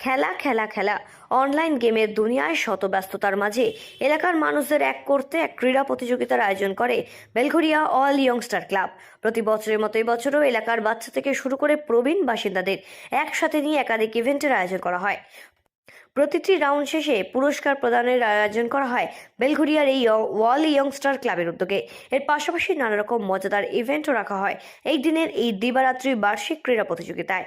খেলা খেলা খেলা। অনলাইন গেমের দুনিয়ায় শত ব্যস্ততার মাঝে এলাকার মানুষদের এক করতে এক ক্রীড়া প্রতিযোগিতার আয়োজন করে বেলঘরিয়া অল ইয়ংস্টার ক্লাব প্রতি বছরের মতো এবছরও এলাকার বাচ্চা থেকে শুরু করে প্রবীণ বাসিন্দাদের একসাথে নিয়ে একাধিক ইভেন্টের আয়োজন করা হয়। প্রতিটি রাউন্ড শেষে পুরস্কার প্রদানের আয়োজন করা হয় বেলঘুরিয়ার এই ওয়াল ইয়ংস্টার ক্লাবের উদ্যোগে। এর পাশাপাশি নানা রকম মজাদার ইভেন্টও রাখা হয়। এই দিনের এই দিবারাত্রি বার্ষিক ক্রীড়া প্রতিযোগিতায়।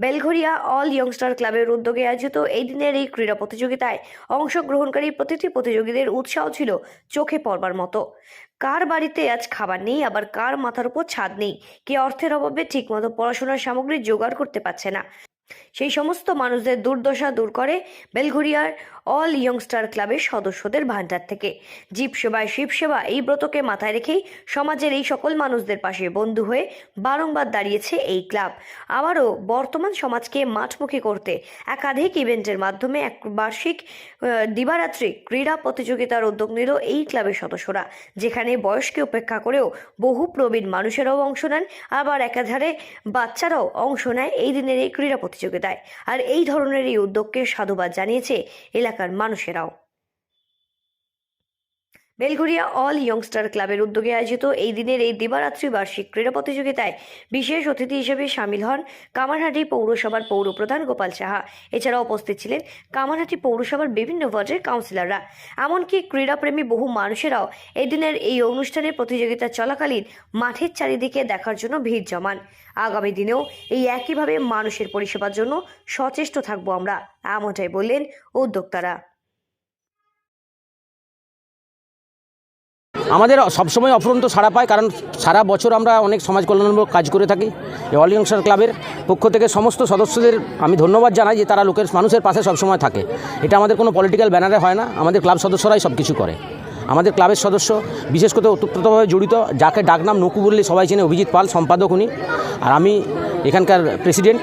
বেলঘরিয়া অল ইয়ংস্টার ক্লাবের উদ্যোগে আয়োজিত এই দিনের এই ক্রীড়া প্রতিযোগিতায় অংশগ্রহণকারী প্রতিটি প্রতিযোগীদের উৎসাহ ছিল চোখে পড়বার মতো। কার বাড়িতে আজ খাবার নেই, আবার কার মাথার উপর ছাদ নেই? কে অর্থের অভাবে ঠিকমতো পড়াশোনার সামগ্রী জোগাড় করতে পারছে না? সেই সমস্ত মানুষদের দুর্দশা দূর করে বেলঘরিয়ার অল ইয়ংস্টার ক্লাবের সদস্যদের ভান্ডার থেকে। জীব সেবায় শিব সেবা এই ব্রতকে মাথায় রেখেই সমাজের এই সকল মানুষদের পাশে বন্ধু হয়ে বারংবার দাঁড়িয়েছে এই ক্লাব। আবারও বর্তমান সমাজকে মাঠমুখী করতে একাধিক ইভেন্টের মাধ্যমে এক বার্ষিক দিবারাত্রি ক্রীড়া প্রতিযোগিতার উদ্যোগ নিল এই ক্লাবের সদস্যরা, যেখানে বয়সকে উপেক্ষা করেও বহু প্রবীণ মানুষেরাও অংশ নেন, আবার একাধারে বাচ্চারাও অংশ নেয় এই দিনের এই ক্রীড়া প্রতিযোগিতায়। আর এই ধরনের এই উদ্যোগকে সাধুবাদ জানিয়েছে এলাকার মানুষেরাও। বেলঘরিয়া অল ইয়ংস্টার ক্লাবের উদ্যোগে আয়োজিত এই দিনের এই দিবারাত্রি বার্ষিক ক্রীড়া প্রতিযোগিতায় বিশেষ অতিথি হিসেবে সামিল হন কামারহাটি পৌরসভার পৌরপ্রধান গোপাল সাহা। এছাড়াও উপস্থিত ছিলেন কামারহাটি পৌরসভার বিভিন্ন ওয়ার্ডের কাউন্সিলররা। এমনকি ক্রীড়াপ্রেমী বহু মানুষেরাও এই দিনের এই অনুষ্ঠানে প্রতিযোগিতা চলাকালীন মাঠের চারিদিকে দেখার জন্য ভিড় জমান। আগামী দিনেও এই একইভাবে মানুষের পরিষেবার জন্য সচেষ্ট থাকব আমরা, এমনটাই বললেন উদ্যোক্তারা। আমাদের সবসময় অফুরন্ত সাড়া পায়, কারণ সারা বছর আমরা অনেক সমাজ কল্যাণমূলক কাজ করে থাকি। অল ইয়ংস্টার ক্লাবের পক্ষ থেকে সমস্ত সদস্যদের আমি ধন্যবাদ জানাই যে তারা লোকের, মানুষের পাশে সবসময় থাকে। এটা আমাদের কোনো পলিটিক্যাল ব্যানারে হয় না, আমাদের ক্লাব সদস্যরাই সব কিছু করে। আমাদের ক্লাবের সদস্য, বিশেষ করে ওতপ্রোতভাবে জড়িত, যাকে ডাকনাম নকু বললে সবাই চেনে, অভিজিৎ পাল, সম্পাদক উনি। আর আমি এখানকার প্রেসিডেন্ট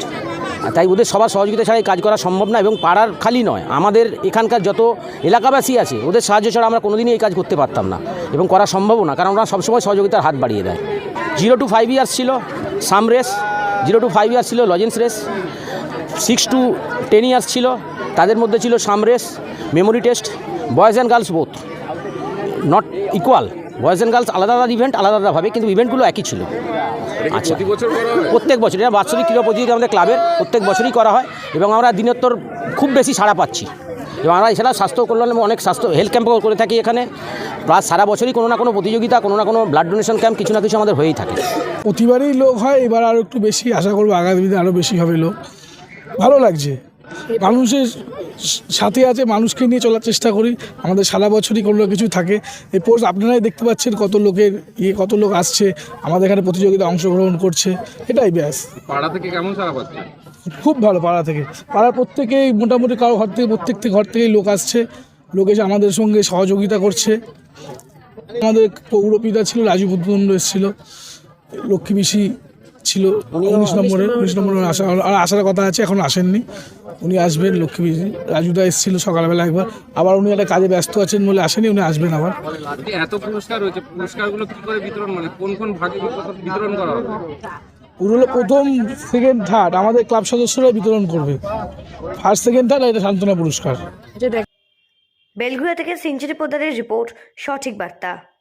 তাই ওদের সবার সহযোগিতা ছাড়াই কাজ করা সম্ভব না এবং পাড়ার খালি নয়, আমাদের এখানকার যত এলাকাবাসী আছে, ওদের সাহায্য ছাড়া আমরা কোনোদিনই এই কাজ করতে পারতাম না এবং করা সম্ভবও না, কারণ ওরা সবসময় সহযোগিতার হাত বাড়িয়ে দেয়। জিরো টু ফাইভ ইয়ার্স ছিল sum race, zero to five years ছিল lozenge race, six to ten years ছিল, তাদের মধ্যে ছিল sum race, memory test, boys and girls both, not equal. Boys and girls আলাদা আলাদা ইভেন্ট আলাদা আলাদাভাবে কিন্তু ইভেন্টগুলো একই ছিল। আচ্ছা। প্রত্যেক বছর এটা বাৎসরিক ক্রীড়া প্রতিযোগিতা আমাদের ক্লাবের প্রত্যেক বছরই করা হয় এবং আমরা দিনোত্তর খুব বেশি সাড়া পাচ্ছি। এবং আমরা এছাড়া স্বাস্থ্য কল্যাণ এবং অনেক স্বাস্থ্য হেলথ ক্যাম্পও করে থাকি এখানে। প্লাস সারা বছরই কোনো না কোনো প্রতিযোগিতা কোনো না কোনো ব্লাড ডোনেশন ক্যাম্প কিছু না কিছু আমাদের হয়েই থাকে। প্রতিবারই লোক হয় এবার আরও একটু বেশি আশা করব আগামী দিনে আরও বেশি হবে লোক। ভালো লাগছে। মানুষের সাথে আছে মানুষকে নিয়ে চলার চেষ্টা করি। আমাদের সারা বছরই কোনো না কিছু থাকে। এই পোস্ট আপনারাই দেখতে পাচ্ছেন কত লোকের ইয়ে কত লোক আসছে। আমাদের এখানে প্রতিযোগিতা অংশগ্রহণ করছে। এটাই ব্যাস। পাড়া থেকে কেমন সারা পাচ্ছে? খুব ভালো পাড়া থেকে। পাড়ার প্রত্যেকেই মোটামুটি কারও ঘর থেকে প্রত্যেক ঘর থেকেই লোক আসছে। লোক এসে আমাদের সঙ্গে সহযোগিতা করছে। আমাদের পৌরপিতা ছিল রাজু বুদ্ধদণ্ড এসেছিল। লক্ষ্মী ছিল। উনিশ নম্বরে উনিশ নম্বরে আসা আর আসার কথা আছে এখন আসেননি। উনি আসবেন লক্ষ্মী রাজুদা এসেছিল সকালবেলা একবার। আবার উনি একটা কাজে ব্যস্ত আছেন বলে আসেনি উনি আসবেন আবার। এত পুরস্কার রয়েছে পুরস্কারগুলো কি করে বিতরণ মানে কোন কোন ভাগে বিতরণ- বিতরণ করা হবে? পুরো প্রথম সেকেন্ড থার্ড আমাদের ক্লাব সদস্যরা বিতরণ করবে। ফার্স্ট সেকেন্ড থার্ড এটা সান্ত্বনা পুরস্কার। বেলঘুয়া থেকে সিঞ্চুরি পোদ্দারের রিপোর্ট সঠিক বার্তা।